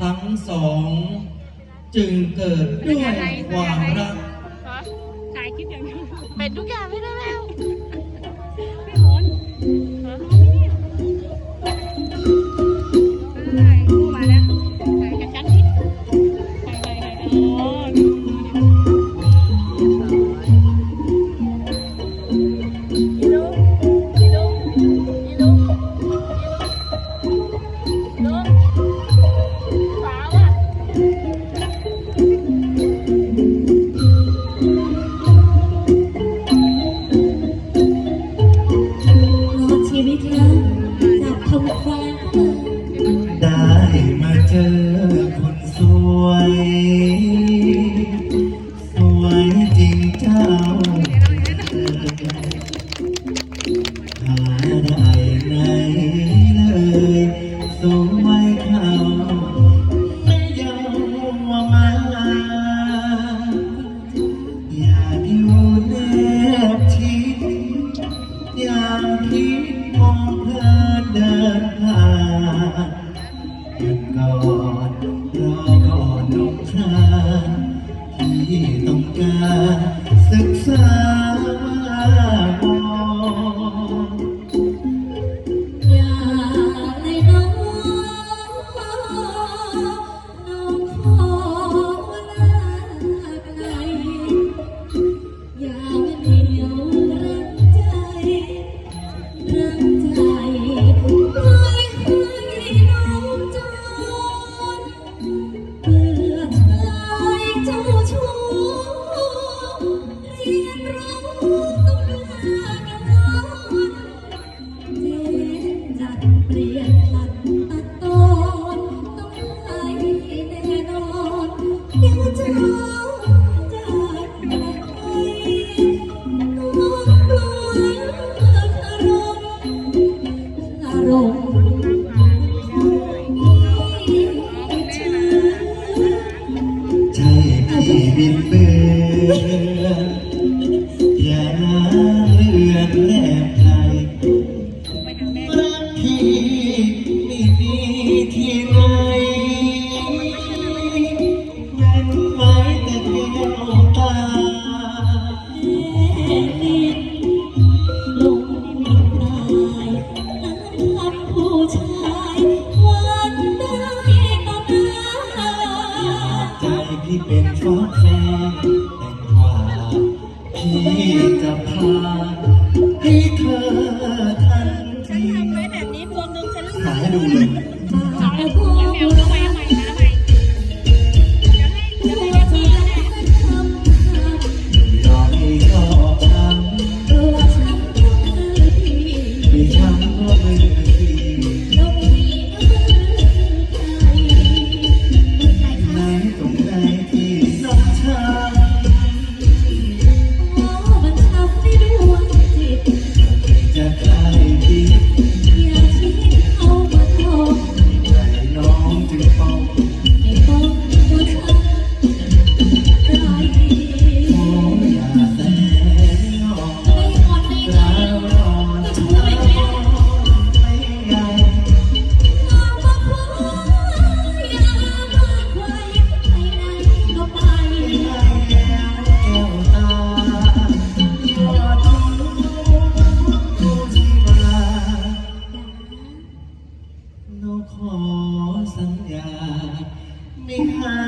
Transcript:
ทั้งสอง จึงเกิดด้วยความรัก เป็นทุกอย่างไม่ได้ ที่เป็นฟ้าฟ้แต่งผ่าพี่